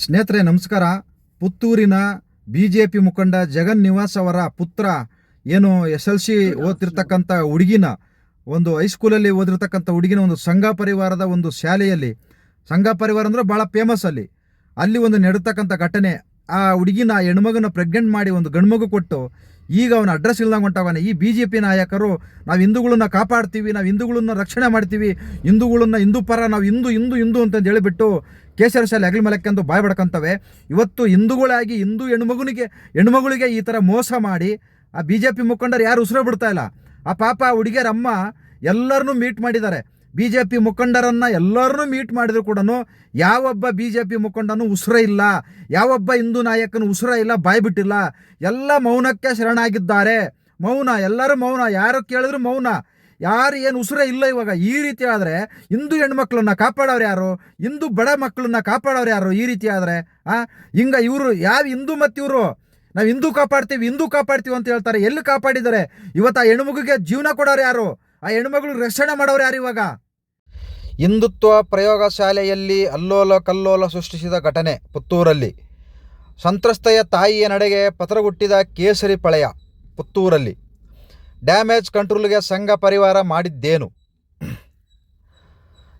ಸ್ನೇಹಿತರೆ, ನಮಸ್ಕಾರ. ಪುತ್ತೂರಿನ ಬಿ ಜೆ ಪಿ ಮುಖಂಡ ಜಗನ್ ನಿವಾಸ್ ಅವರ ಪುತ್ರ, ಏನು ಎಸ್ ಎಲ್ ಸಿ ಓದ್ತಿರ್ತಕ್ಕಂಥ ಹುಡುಗಿನ, ಒಂದು ಹೈಸ್ಕೂಲಲ್ಲಿ ಓದಿರ್ತಕ್ಕಂಥ ಹುಡುಗಿನ ಒಂದು ಸಂಘ ಪರಿವಾರದ ಒಂದು ಶಾಲೆಯಲ್ಲಿ. ಸಂಘ ಪರಿವಾರ ಅಂದರೆ ಭಾಳ ಫೇಮಸ್ ಅಲ್ಲಿ. ಅಲ್ಲಿ ಒಂದು ನಡೆತಕ್ಕಂಥ ಘಟನೆ. ಆ ಹುಡುಗಿನ ಹೆಣ್ಮಗನ ಪ್ರೆಗ್ನೆಂಟ್ ಮಾಡಿ ಒಂದು ಗಂಡ್ಮಗು ಕೊಟ್ಟು, ಈಗ ಅವನ ಅಡ್ರೆಸ್ ಇಲ್ದಂಗೆ ಹೊಂಟವನೇ. ಈ ಬಿ ಜೆ ಪಿ ನಾಯಕರು, ನಾವು ಹಿಂದೂಗಳನ್ನ ಕಾಪಾಡ್ತೀವಿ, ನಾವು ಹಿಂದೂಗಳನ್ನ ರಕ್ಷಣೆ ಮಾಡ್ತೀವಿ, ಹಿಂದೂಗಳನ್ನ ಹಿಂದೂ ಪರ, ನಾವು ಹಿಂದೂ ಹಿಂದೂ ಹಿಂದೂ ಅಂತಂದು ಹೇಳಿಬಿಟ್ಟು ಕೇಸರ ಶಾಲೆ ಅಗಲಿ ಮಲಕ್ಕೆಂದು ಬಾಯ್ ಬಡ್ಕೊಂತವೆ. ಇವತ್ತು ಹಿಂದೂಗಳಾಗಿ ಹಿಂದೂ ಹೆಣ್ಮಗುನಿಗೆ ಹೆಣ್ಮಗಳಿಗೆ ಈ ಥರ ಮೋಸ ಮಾಡಿ, ಆ ಬಿ ಜೆ ಪಿ ಮುಖಂಡರು ಯಾರು ಉಸಿರು ಬಿಡ್ತಾ ಇಲ್ಲ. ಆ ಪಾಪ ಆ ಹುಡುಗಿಯರ ಅಮ್ಮ ಎಲ್ಲರನ್ನೂ ಮೀಟ್ ಮಾಡಿದ್ದಾರೆ. ಬಿ ಜೆ ಪಿ ಮುಖಂಡರನ್ನು ಎಲ್ಲರನ್ನೂ ಮೀಟ್ ಮಾಡಿದ್ರು ಕೂಡ ಯಾವೊಬ್ಬ ಬಿ ಜೆ ಪಿ ಮುಖಂಡನೂ ಉಸಿರೇ ಇಲ್ಲ. ಯಾವೊಬ್ಬ ಹಿಂದೂ ನಾಯಕನು ಉಸ್ರ ಇಲ್ಲ, ಬಾಯ್ ಬಿಟ್ಟಿಲ್ಲ. ಎಲ್ಲ ಮೌನಕ್ಕೆ ಶರಣಾಗಿದ್ದಾರೆ. ಮೌನ, ಎಲ್ಲರೂ ಮೌನ, ಯಾರು ಕೇಳಿದ್ರು ಮೌನ. ಯಾರು ಏನು ಉಸಿರೇ ಇಲ್ಲ ಇವಾಗ. ಈ ರೀತಿ ಆದರೆ ಹಿಂದೂ ಹೆಣ್ಮಕ್ಳನ್ನ ಕಾಪಾಡೋರು ಯಾರು? ಹಿಂದೂ ಬಡ ಮಕ್ಕಳನ್ನ ಕಾಪಾಡೋರು ಯಾರು ಈ ರೀತಿ ಆದರೆ? ಆ? ಹಿಂಗ ಇವರು ಯಾವ ಹಿಂದೂ ಮತ್ತು ಇವರು? ನಾವು ಹಿಂದೂ ಕಾಪಾಡ್ತೀವಿ ಹಿಂದೂ ಕಾಪಾಡ್ತೀವಿ ಅಂತ ಹೇಳ್ತಾರೆ. ಎಲ್ಲಿ ಕಾಪಾಡಿದ್ದಾರೆ? ಇವತ್ತು ಆ ಹೆಣ್ಮಗುಗೆ ಜೀವನ ಕೊಡೋರು ಯಾರು? ಆ ಹೆಣ್ಮಗಳು ರಕ್ಷಣೆ ಮಾಡೋರು ಯಾರು ಇವಾಗ? ಹಿಂದುತ್ವ ಪ್ರಯೋಗಶಾಲೆಯಲ್ಲಿ ಅಲ್ಲೋಲ ಕಲ್ಲೋಲ ಸೃಷ್ಟಿಸಿದ ಘಟನೆ ಪುತ್ತೂರಲ್ಲಿ. ಸಂತ್ರಸ್ತೆಯ ತಾಯಿಯ ನಡೆಗೆ ಪತ್ರಗುಟ್ಟಿದ ಕೇಸರಿ ಪಳೆಯ ಪುತ್ತೂರಲ್ಲಿ. ಡ್ಯಾಮೇಜ್ ಕಂಟ್ರೋಲ್ಗೆ ಸಂಘ ಪರಿವಾರ ಮಾಡಿದ್ದೇನು?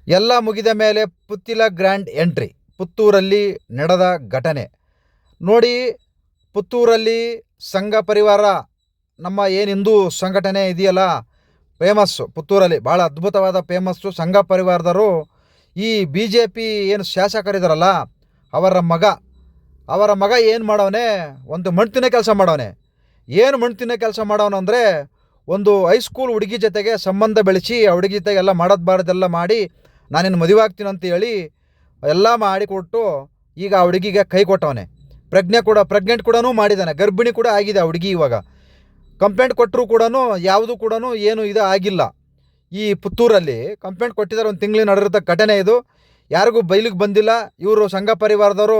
ಎಲ್ಲ ಮುಗಿದ ಮೇಲೆ ಪುತ್ತಿಲ ಗ್ರ್ಯಾಂಡ್ ಎಂಟ್ರಿ, ಪುತ್ತೂರಲ್ಲಿ ನಡೆದ ಘಟನೆ. ನೋಡಿ, ಪುತ್ತೂರಲ್ಲಿ ಸಂಘ ಪರಿವಾರ, ನಮ್ಮ ಏನು ಹಿಂದೂ ಸಂಘಟನೆ ಇದೆಯಲ್ಲ? ಫೇಮಸ್ಸು, ಪುತ್ತೂರಲ್ಲಿ ಭಾಳ ಅದ್ಭುತವಾದ ಫೇಮಸ್ಸು ಸಂಘ ಪರಿವಾರದವರು. ಈ ಬಿ ಜೆ ಪಿ ಏನು ಶಾಸಕರಿದಾರಲ್ಲ, ಅವರ ಮಗ ಅವರ ಮಗ ಏನು ಮಾಡವನೆ? ಒಂದು ಮಣ್ತಿನ ಕೆಲಸ ಮಾಡವನೆ. ಏನು ಮಣ್ತಿನ ಕೆಲಸ ಮಾಡವನು ಅಂದರೆ ಒಂದು ಹೈಸ್ಕೂಲ್ ಹುಡುಗಿ ಜೊತೆಗೆ ಸಂಬಂಧ ಬೆಳೆಸಿ, ಆ ಹುಡುಗಿ ಜೊತೆಗೆ ಎಲ್ಲ ಮಾಡೋದು ಬಾರದೆಲ್ಲ ಮಾಡಿ, ನಾನಿನ್ನು ಮದುವೆ ಆಗ್ತೀನಿ ಅಂತ ಹೇಳಿ ಎಲ್ಲ ಮಾಡಿಕೊಟ್ಟು ಈಗ ಆ ಹುಡುಗಿಗೆ ಕೈ ಕೊಟ್ಟವನೆ. ಪ್ರಜ್ಞೆ ಕೂಡ ಪ್ರೆಗ್ನೆಂಟ್ ಕೂಡ ಮಾಡಿದ್ದಾನೆ ಗರ್ಭಿಣಿ ಕೂಡ ಆಗಿದೆ ಆ ಹುಡುಗಿ ಇವಾಗ. ಕಂಪ್ಲೇಂಟ್ ಕೊಟ್ಟರು ಕೂಡ ಯಾವುದು ಕೂಡ ಏನು ಇದು ಆಗಿಲ್ಲ. ಈ ಪುತ್ತೂರಲ್ಲಿ ಕಂಪ್ಲೇಂಟ್ ಕೊಟ್ಟಿದ್ದಾರೆ, ಒಂದು ತಿಂಗಳು ನಡೆದಿರೋ ಘಟನೆ ಇದು. ಯಾರಿಗೂ ಬೈಲಿಗೆ ಬಂದಿಲ್ಲ. ಇವರು ಸಂಘ ಪರಿವಾರದವರು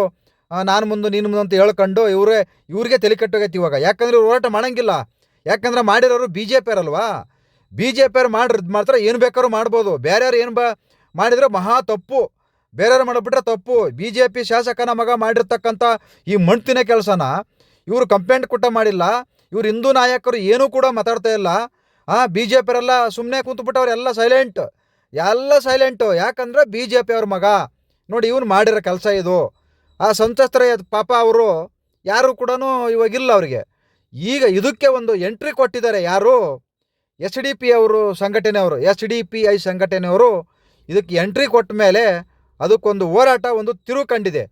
ನಾನು ಮುಂದೆ, ನೀನು ಮುಂದೆ ಅಂತ ಹೇಳ್ಕೊಂಡು ಇವರೇ, ಇವ್ರಿಗೆ ತಲೆ ಕಟ್ಟೋಗೈತಿ ಇವಾಗ. ಯಾಕಂದರೆ ಇವ್ರು ಹೋರಾಟ ಮಾಡಂಗಿಲ್ಲ. ಯಾಕಂದ್ರೆ ಮಾಡಿರೋರು ಬಿ ಜೆ ಪಿಯರಲ್ವಾ ಬಿ ಜೆ ಪಿಯವ್ರು ಮಾಡಿರೋದು ಮಾತ್ರ ಏನು ಬೇಕಾದ್ರೂ ಮಾಡ್ಬೋದು. ಬೇರೆಯವ್ರು ಏನು ಬಾ ಮಾಡಿದ್ರೆ ಮಹಾ ತಪ್ಪು. ಬೇರೆಯವ್ರು ಮಾಡಿಬಿಟ್ರೆ ತಪ್ಪು. ಬಿ ಜೆ ಪಿ ಶಾಸಕನ ಮಗ ಮಾಡಿರ್ತಕ್ಕಂಥ ಈ ಮಣ್ತಿನ ಕೆಲಸನ ಇವರು ಕಂಪ್ಲೇಂಟ್ ಕೊಟ್ಟ ಮಾಡಿಲ್ಲ. ಇವ್ರು ಹಿಂದೂ ನಾಯಕರು ಏನೂ ಕೂಡ ಮಾತಾಡ್ತಾ ಇಲ್ಲ. ಆ ಬಿ ಜೆ ಪಿಯವರೆಲ್ಲ ಸುಮ್ಮನೆ ಕೂತ್ಬಿಟ್ಟು ಅವರೆಲ್ಲ ಸೈಲೆಂಟ್ ಎಲ್ಲ ಸೈಲೆಂಟು ಯಾಕಂದ್ರೆ ಬಿ ಜೆ ಪಿ ಅವ್ರ ಮಗ. ನೋಡಿ ಇವನು ಮಾಡಿರೋ ಕೆಲಸ ಇದು. ಆ ಸಂತ್ರಸ್ತರ ಪಾಪ ಅವರು. ಯಾರು ಕೂಡ ಇವಾಗಿಲ್ಲ ಅವರಿಗೆ. ಈಗ ಇದಕ್ಕೆ ಒಂದು ಎಂಟ್ರಿ ಕೊಟ್ಟಿದ್ದಾರೆ ಯಾರು? ಎಸ್ ಡಿ ಪಿ ಅವರು ಸಂಘಟನೆಯವರು ಎಸ್ ಡಿ ಪಿ ಐ ಸಂಘಟನೆಯವರು ಇದಕ್ಕೆ ಎಂಟ್ರಿ ಕೊಟ್ಟ ಮೇಲೆ ಅದಕ್ಕೊಂದು ಹೋರಾಟ, ಒಂದು ತಿರುವು ಕಂಡಿದೆ.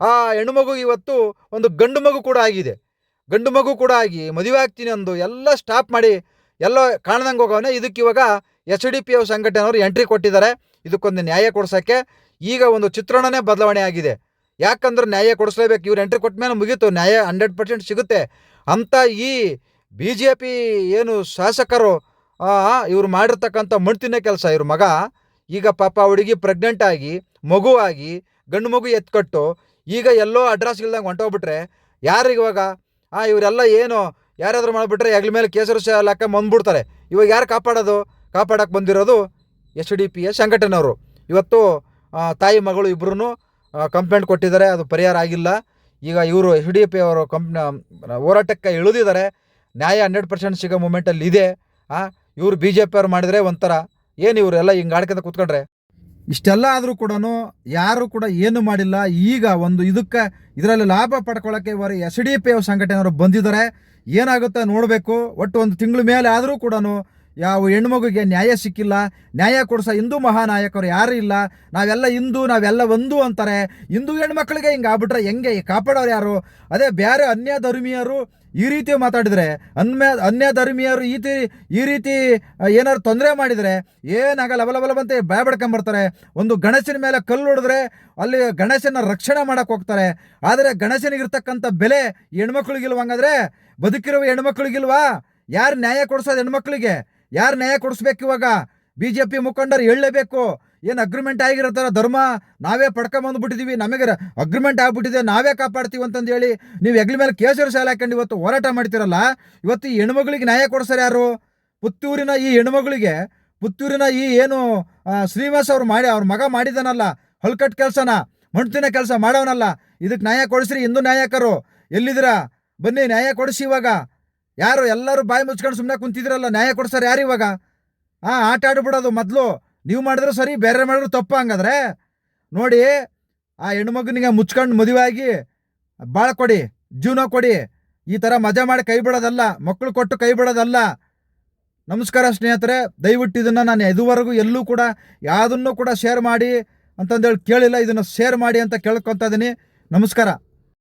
ಆ ಹೆಣ್ಣುಮಗು ಇವತ್ತು ಒಂದು ಗಂಡು ಮಗು ಕೂಡ ಆಗಿದೆ. ಗಂಡು ಮಗು ಕೂಡ ಆಗಿ ಮದುವೆ ಆಗ್ತೀನಿ ಅಂದು ಎಲ್ಲ ಸ್ಟಾಪ್ ಮಾಡಿ, ಎಲ್ಲ ಕಾಣ್ದಂಗೆ ಹೋಗವನೆ. ಇದಕ್ಕೆ ಇವಾಗ ಎಸ್ ಡಿ ಪಿ ಅವ್ರ ಸಂಘಟನೆಯವರು ಎಂಟ್ರಿ ಕೊಟ್ಟಿದ್ದಾರೆ. ಇದಕ್ಕೊಂದು ನ್ಯಾಯ ಕೊಡ್ಸೋಕ್ಕೆ ಈಗ ಒಂದು ಚಿತ್ರಣನೇ ಬದಲಾವಣೆ ಆಗಿದೆ. ಯಾಕಂದ್ರೆ ನ್ಯಾಯ ಕೊಡಿಸ್ಲೇಬೇಕು. ಇವ್ರು ಎಂಟ್ರಿ ಕೊಟ್ಟ ಮೇಲೆ ಮುಗೀತು. ನ್ಯಾಯ ಹಂಡ್ರೆಡ್ ಪರ್ಸೆಂಟ್ ಸಿಗುತ್ತೆ. ಅಂತ ಈ ಬಿ ಜೆ ಪಿ ಏನು ಶಾಸಕರು ಇವ್ರು ಮಾಡಿರ್ತಕ್ಕಂಥ ಮಣ್ತಿನ ಕೆಲಸ, ಇವ್ರ ಮಗ, ಈಗ ಪಾಪ ಹುಡುಗಿ ಪ್ರೆಗ್ನೆಂಟ್ ಆಗಿ, ಮಗು ಆಗಿ, ಗಂಡು ಮಗು ಎತ್ಕಟ್ಟು, ಈಗ ಎಲ್ಲೋ ಅಡ್ರೆಸ್ ಇಲ್ದಂಗೆ ಹೊಂಟೋಗ್ಬಿಟ್ರೆ ಯಾರಿಗೆ ಇವಾಗ, ಆ, ಇವರೆಲ್ಲ ಏನು, ಯಾರಾದರೂ ಮಾಡಿಬಿಟ್ರೆ ಹೆಗ್ಲ ಮೇಲೆ ಕೇಸರಿ ಶಾಲೆ ಹಾಕ ಬಂದ್ಬಿಡ್ತಾರೆ. ಇವಾಗ ಯಾರು ಕಾಪಾಡೋದು? ಕಾಪಾಡೋಕೆ ಬಂದಿರೋದು ಎಸ್ ಡಿ ಪಿ ಎ ಸಂಘಟನೆಯವರು. ಇವತ್ತು ತಾಯಿ ಮಗಳು ಇಬ್ಬರೂ ಕಂಪ್ಲೇಂಟ್ ಕೊಟ್ಟಿದ್ದಾರೆ, ಅದು ಪರಿಹಾರ ಆಗಿಲ್ಲ. ಈಗ ಇವರು ಎಚ್ ಡಿ ಪಿ ಅವರು ಕಂಪ್ನ ಹೋರಾಟಕ್ಕೆ ಇಳಿದಿದ್ದಾರೆ. ನ್ಯಾಯ ಹಂಡ್ರೆಡ್ ಪರ್ಸೆಂಟ್ ಸಿಗೋ ಮೂಮೆಂಟಲ್ಲಿ ಇದೆ. ಇವರು ಬಿ ಜೆ ಪಿ ಅವ್ರು ಮಾಡಿದರೆ ಒಂಥರ, ಏನು ಇವರೆಲ್ಲ ಹಿಂಗೆ ಆಡ್ಕೊಂತ ಕೂತ್ಕೊಂಡ್ರೆ? ಇಷ್ಟೆಲ್ಲ ಆದರೂ ಕೂಡ ಯಾರು ಕೂಡ ಏನು ಮಾಡಿಲ್ಲ. ಈಗ ಒಂದು ಇದಕ್ಕೆ, ಇದರಲ್ಲಿ ಲಾಭ ಪಡ್ಕೊಳ್ಳೋಕ್ಕೆ ಇವರು ಎಸ್ ಡಿ ಪಿ ಸಂಘಟನೆಯವರು ಬಂದಿದ್ದಾರೆ. ಏನಾಗುತ್ತೆ ನೋಡಬೇಕು. ಒಟ್ಟು ಒಂದು ತಿಂಗಳ ಮೇಲೆ ಆದರೂ ಕೂಡ ಯಾವ ಹೆಣ್ಮಗುಗೆ ನ್ಯಾಯ ಸಿಕ್ಕಿಲ್ಲ, ನ್ಯಾಯ ಕೊಡಿಸೋ ಹಿಂದೂ ಮಹಾನಾಯಕರು ಯಾರೂ ಇಲ್ಲ, ನಾವೆಲ್ಲ ಹಿಂದೂ, ನಾವೆಲ್ಲ ಒಂದು ಅಂತಾರೆ. ಹಿಂದೂ ಹೆಣ್ಮಕ್ಳಿಗೆ ಹಿಂಗೆ ಆಗ್ಬಿಟ್ರೆ ಹೆಂಗೆ? ಕಾಪಾಡೋರು ಯಾರು? ಅದೇ ಬೇರೆ ಅನ್ಯ ಧರ್ಮೀಯರು ಈ ರೀತಿ ಮಾತಾಡಿದರೆ ಅನ್ಯ ಅನ್ಯ ಧರ್ಮೀಯರು ಈ ಈ ರೀತಿ ಏನಾದ್ರು ತೊಂದರೆ ಮಾಡಿದರೆ, ಏನಾಗಲ್ಲ ಅವಲಬಲವಂತೆ ಲಬ ಲಬಂತೆ ಭಯ ಬಡ್ಕೊಂಬರ್ತಾರೆ ಒಂದು ಗಣೇಶನ ಮೇಲೆ ಕಲ್ಲು ಹೊಡೆದ್ರೆ ಅಲ್ಲಿ ಗಣೇಶನ ರಕ್ಷಣೆ ಮಾಡೋಕೆ ಹೋಗ್ತಾರೆ. ಆದರೆ ಗಣೇಶನಿಗಿರ್ತಕ್ಕಂಥ ಬೆಲೆ ಹೆಣ್ಮಕ್ಳಿಗಿಲ್ವ ಹಂಗಾದ್ರೆ ಬದುಕಿರುವ ಹೆಣ್ಮಕ್ಳಿಗಿಲ್ವಾ? ಯಾರು ನ್ಯಾಯ ಕೊಡಿಸೋದು ಹೆಣ್ಮಕ್ಳಿಗೆ? ಯಾರು ನ್ಯಾಯ ಕೊಡಿಸ್ಬೇಕು ಇವಾಗ? ಬಿ ಜೆ ಪಿ ಮುಖಂಡರು ಹೇಳಲೇಬೇಕು. ಏನು ಅಗ್ರಿಮೆಂಟ್ ಆಗಿರೋ ಧರ್ಮ? ನಾವೇ ಪಡ್ಕೊಂಬಂದ್ಬಿಟ್ಟಿದೀವಿ ನಮಗೆ ಅಗ್ರಿಮೆಂಟ್ ಆಗ್ಬಿಟ್ಟಿದೆ. ನಾವೇ ಕಾಪಾಡ್ತೀವಿ ಅಂತಂದು ಹೇಳಿ ನೀವು ಹೆಗ್ಲ ಮೇಲೆ ಕೇಸರಿ ಶಾಲೆ ಹಾಕೊಂಡು ಇವತ್ತು ಹೋರಾಟ ಮಾಡ್ತಿರಲ್ಲ? ಇವತ್ತು ಈ ಹೆಣ್ಮಗಳಿಗೆ ನ್ಯಾಯ ಕೊಡ್ಸಾರ ಯಾರು? ಪುತ್ತೂರಿನ ಈ ಹೆಣ್ಮಗಳಿಗೆ, ಪುತ್ತೂರಿನ ಈ ಏನು ಶ್ರೀನಿವಾಸ ಅವ್ರು ಮಾಡಿ, ಅವ್ರ ಮಗ ಮಾಡಿದಾನಲ್ಲ, ಹೊಲ್ಕಟ್ ಕೆಲಸನ, ಮಣ್ತಿನ ಕೆಲಸ ಮಾಡೋನಲ್ಲ ಇದಕ್ಕೆ ನ್ಯಾಯ ಕೊಡಿಸ್ರಿ, ಹಿಂದೂ ನ್ಯಾಯಕರು. ಎಲ್ಲಿದ್ದೀರಾ? ಬನ್ನಿ, ನ್ಯಾಯ ಕೊಡಿಸಿ ಇವಾಗ. ಯಾರು ಎಲ್ಲರೂ ಬಾಯಿ ಮುಚ್ಕೊಂಡು ಸುಮ್ಮನೆ ಕುಂತಿದ್ರಲ್ಲ, ನ್ಯಾಯ ಕೊಡ್ಸಾರ ಯಾರು ಇವಾಗ? ಹಾಂ ಆಟ ಆಡ್ಬಿಡೋದು ಮೊದಲು. ನೀವು ಮಾಡಿದ್ರು ಸರಿ, ಬೇರೆ ಮಾಡಿದ್ರು ತಪ್ಪು ಹಂಗಾದ್ರೆ. ನೋಡಿ, ಆ ಹೆಣ್ಮಗನಿಗೆ ಮುಚ್ಕೊಂಡು ಮದುವೆ ಆಗಿ ಭಾಳ ಕೊಡಿ, ಜೀವನ ಕೊಡಿ. ಈ ಥರ ಮಜಾ ಮಾಡಿ ಕೈ ಬಿಡೋದಲ್ಲ ಮಕ್ಕಳು ಕೊಟ್ಟು ಕೈ ಬಿಡೋದಲ್ಲ. ನಮಸ್ಕಾರ ಸ್ನೇಹಿತರೆ, ದಯವಿಟ್ಟು ಇದನ್ನು ನಾನು ಇದುವರೆಗೂ ಎಲ್ಲೂ ಕೂಡ ಯಾವುದನ್ನು ಕೂಡ ಶೇರ್ ಮಾಡಿ ಅಂತಂದೇಳಿ ಕೇಳಿಲ್ಲ. ಇದನ್ನು ಶೇರ್ ಮಾಡಿ ಅಂತ ಕೇಳ್ಕೊತಾ ಇದ್ದೀನಿ ನಮಸ್ಕಾರ.